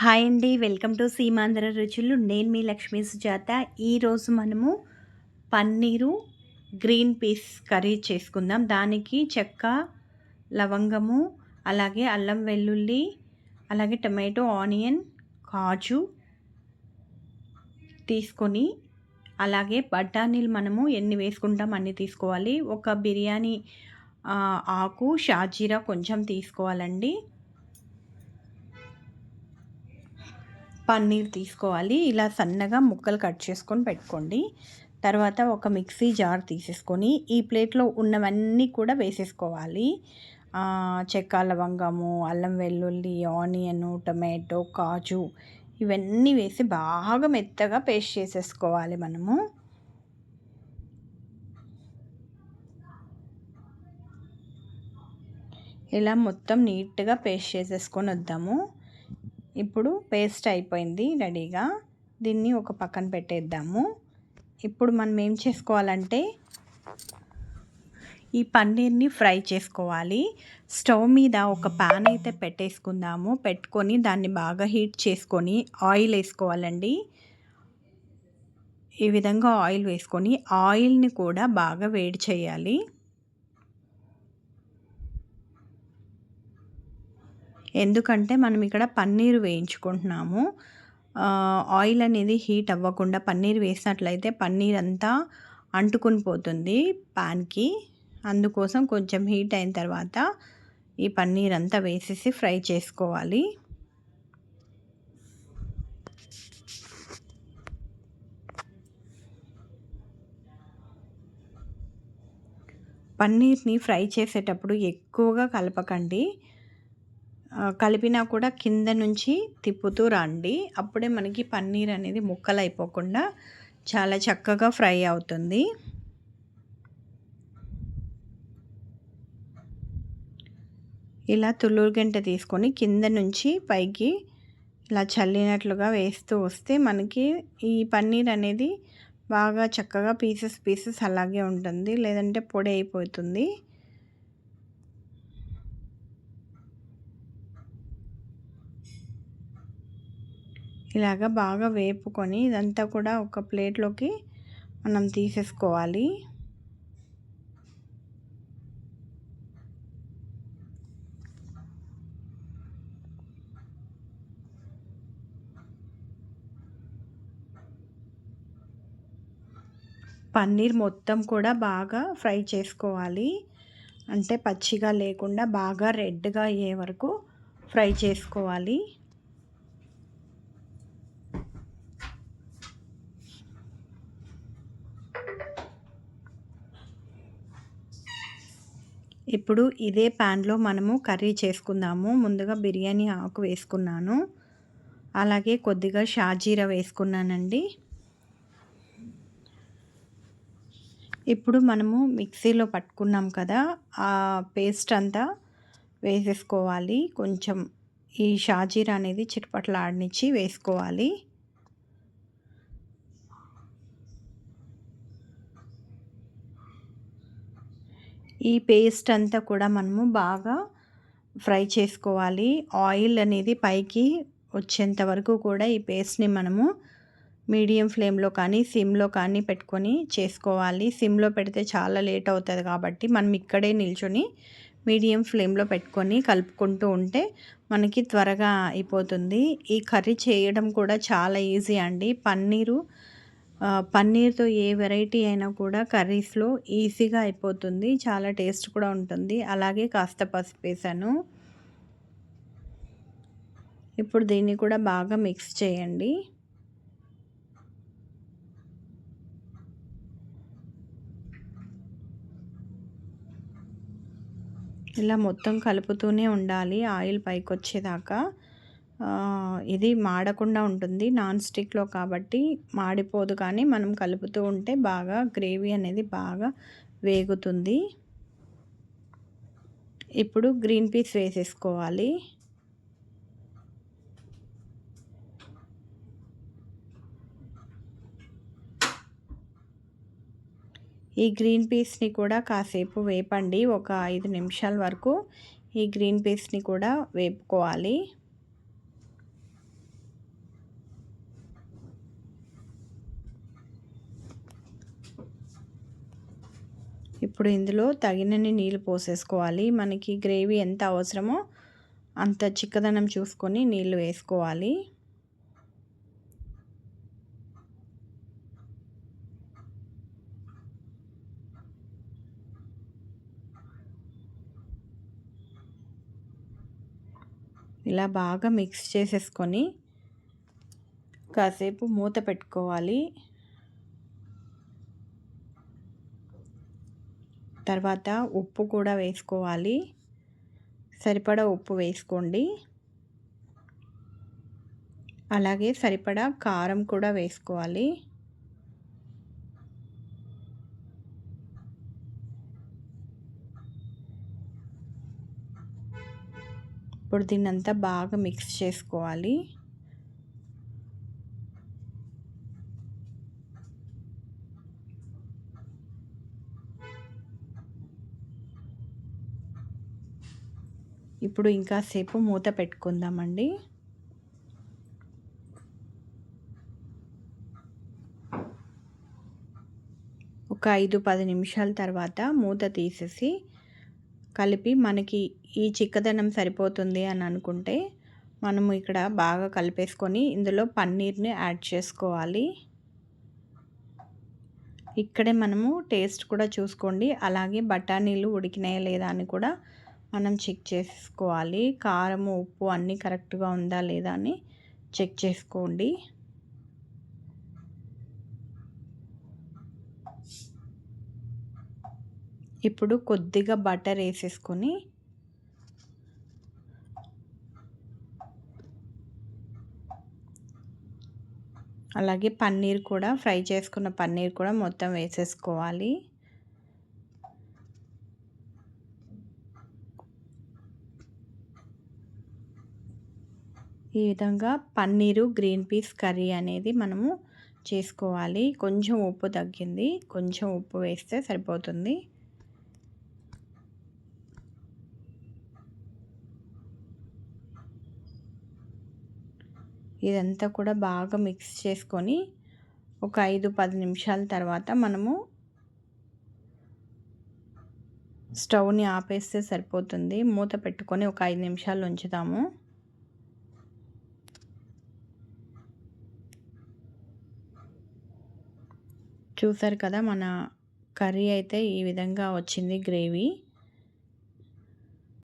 Hi అండి. Welcome to Seemandhra రుచులు. నేను మీ లక్ష్మీ సుజాత. ఈరోజు మనము పన్నీరు గ్రీన్ పీస్ కర్రీ చేసుకుందాం. దానికి చెక్క లవంగము అలాగే అల్లం వెల్లుల్లి అలాగే టమాటో ఆనియన్ కాజు తీసుకొని అలాగే బఠానీలు మనము ఎన్ని వేసుకుంటాం అన్ని తీసుకోవాలి. ఒక బిర్యానీ ఆకు షాజీరా కొంచెం తీసుకోవాలండి. పన్నీర్ తీసుకోవాలి. ఇలా సన్నగా ముక్కలు కట్ చేసుకొని పెట్టుకోండి. తర్వాత ఒక మిక్సీ జార్ తీసేసుకొని ఈ ప్లేట్లో ఉన్నవన్నీ కూడా వేసేసుకోవాలి. చెక్క లవంగము అల్లం వెల్లుల్లి ఆనియన్ టొమాటో కాజు ఇవన్నీ వేసి బాగా మెత్తగా పేస్ట్ చేసేసుకోవాలి మనము. ఇలా మొత్తం నీట్గా పేస్ట్ చేసేసుకొని వద్దాము. ఇప్పుడు పేస్ట్ అయిపోయింది రెడీగా. దీన్ని ఒక పక్కన పెట్టేద్దాము. ఇప్పుడు మనం ఏం చేసుకోవాలంటే ఈ పన్నీర్ని ఫ్రై చేసుకోవాలి. స్టవ్ మీద ఒక ప్యాన్ అయితే పెట్టేసుకుందాము. పెట్టుకొని దాన్ని బాగా హీట్ చేసుకొని ఆయిల్ వేసుకోవాలండి. ఈ విధంగా ఆయిల్ వేసుకొని ఆయిల్ని కూడా బాగా వేడి చేయాలి. ఎందుకంటే మనం ఇక్కడ పన్నీరు వేయించుకుంటున్నాము. ఆయిల్ అనేది హీట్ అవ్వకుండా పన్నీర్ వేసినట్లయితే పన్నీర్ అంతా అంటుకుని పోతుంది ప్యాన్కి. అందుకోసం కొంచెం హీట్ అయిన తర్వాత ఈ పన్నీర్ అంతా వేసేసి ఫ్రై చేసుకోవాలి. పన్నీర్ని ఫ్రై చేసేటప్పుడు ఎక్కువగా కలపకండి. కలిపినా కూడా కింద నుంచి తిప్పుతూ రండి. అప్పుడే మనకి పన్నీర్ అనేది ముక్కలు అయిపోకుండా చాలా చక్కగా ఫ్రై అవుతుంది. ఇలా తుల్లూరు గంట తీసుకొని కింద నుంచి పైకి ఇలా చల్లినట్లుగా వేస్తూ వస్తే మనకి ఈ పన్నీర్ అనేది బాగా చక్కగా పీసెస్ పీసెస్ అలాగే ఉంటుంది. లేదంటే పొడి అయిపోతుంది. ఇలాగ బాగా వేపుకొని ఇదంతా కూడా ఒక ప్లేట్లోకి మనం తీసేసుకోవాలి. పన్నీర్ మొత్తం కూడా బాగా ఫ్రై చేసుకోవాలి. అంటే పచ్చిగా లేకుండా బాగా రెడ్గా అయ్యే వరకు ఫ్రై చేసుకోవాలి. ఇప్పుడు ఇదే ప్యాన్లో మనము కర్రీ చేసుకుందాము. ముందుగా బిర్యానీ ఆకు వేసుకున్నాను. అలాగే కొద్దిగా షాజీరా వేసుకున్నానండి. ఇప్పుడు మనము మిక్సీలో పట్టుకున్నాం కదా ఆ పేస్ట్ అంతా వేసేసుకోవాలి. కొంచెం ఈ షాజీరా అనేది చిటపట్లాడనిచ్చి వేసుకోవాలి. ఈ పేస్ట్ అంతా కూడా మనము బాగా ఫ్రై చేసుకోవాలి. ఆయిల్ అనేది పైకి వచ్చేంత వరకు కూడా ఈ పేస్ట్ని మనము మీడియం ఫ్లేమ్లో కానీ సిమ్లో కానీ పెట్టుకొని చేసుకోవాలి. సిమ్లో పెడితే చాలా లేట్ అవుతుంది కాబట్టి మనం ఇక్కడే నిల్చొని మీడియం ఫ్లేమ్లో పెట్టుకొని కలుపుకుంటూ ఉంటే మనకి త్వరగా అయిపోతుంది. ఈ కర్రీ చేయడం కూడా చాలా ఈజీ అండి. పన్నీరు పన్నీర్తో ఏ వెరైటీ అయినా కూడా కర్రీస్లో ఈజీగా అయిపోతుంది. చాలా టేస్ట్ కూడా ఉంటుంది. అలాగే కాస్త పసుపు వేసాను. ఇప్పుడు దీన్ని కూడా బాగా మిక్స్ చేయండి. ఇలా మొత్తం కలుపుతూనే ఉండాలి. ఆయిల్ పైకి వచ్చేదాకా ఇది మాడకుండా ఉంటుంది. నాన్ స్టిక్లో కాబట్టి మాడిపోదు కానీ మనం కలుపుతూ ఉంటే బాగా గ్రేవీ అనేది బాగా వేగుతుంది. ఇప్పుడు గ్రీన్ పీస్ వేసేసుకోవాలి. ఈ గ్రీన్ పీస్ని కూడా కాసేపు వేపండి. ఒక ఐదు నిమిషాల వరకు ఈ గ్రీన్ పీస్ని కూడా వేపుకోవాలి. ఇప్పుడు ఇందులో తగినన్ని నీళ్ళు పోసేసుకోవాలి. మనకి గ్రేవీ ఎంత అవసరమో అంత చిక్కదనం చూసుకొని నీళ్ళు వేసుకోవాలి. ఇలా బాగా మిక్స్ చేసేసుకొని కాసేపు మూత పెట్టుకోవాలి. తర్వాత ఉప్పు కూడా వేసుకోవాలి. సరిపడా ఉప్పు వేసుకోండి. అలాగే సరిపడా కారం కూడా వేసుకోవాలి. ఇప్పుడు దీన్నంతా బాగా మిక్స్ చేసుకోవాలి. ఇప్పుడు ఇంకా సేపు మూత పెట్టుకుందామండి. ఒక ఐదు పది నిమిషాల తర్వాత మూత తీసేసి కలిపి మనకి ఈ చిక్కదనం సరిపోతుంది అని అనుకుంటే మనము ఇక్కడ బాగా కలిపేసుకొని ఇందులో పన్నీర్ని యాడ్ చేసుకోవాలి. ఇక్కడే మనము టేస్ట్ కూడా చూసుకోండి. అలాగే బఠానీలు ఉడికినాయా లేదా అని కూడా మనం చెక్ చేసుకోవాలి. కారము ఉప్పు అన్నీ కరెక్ట్గా ఉందా లేదా అని చెక్ చేసుకోండి. ఇప్పుడు కొద్దిగా బటర్ వేసేసుకొని అలాగే పన్నీర్ కూడా ఫ్రై చేసుకున్న పన్నీర్ కూడా మొత్తం వేసేసుకోవాలి. ఈ విధంగా పన్నీరు గ్రీన్ పీస్ కర్రీ అనేది మనము చేసుకోవాలి. కొంచెం ఉప్పు తగ్గింది. కొంచెం ఉప్పు వేస్తే సరిపోతుంది. ఇదంతా కూడా బాగా మిక్స్ చేసుకొని ఒక ఐదు పది నిమిషాల తర్వాత మనము స్టవ్ని ఆపేస్తే సరిపోతుంది. మూత పెట్టుకొని ఒక ఐదు నిమిషాలు ఉంచుతాము. చూసారు కదా మన కర్రీ అయితే ఈ విధంగా వచ్చింది గ్రేవీ.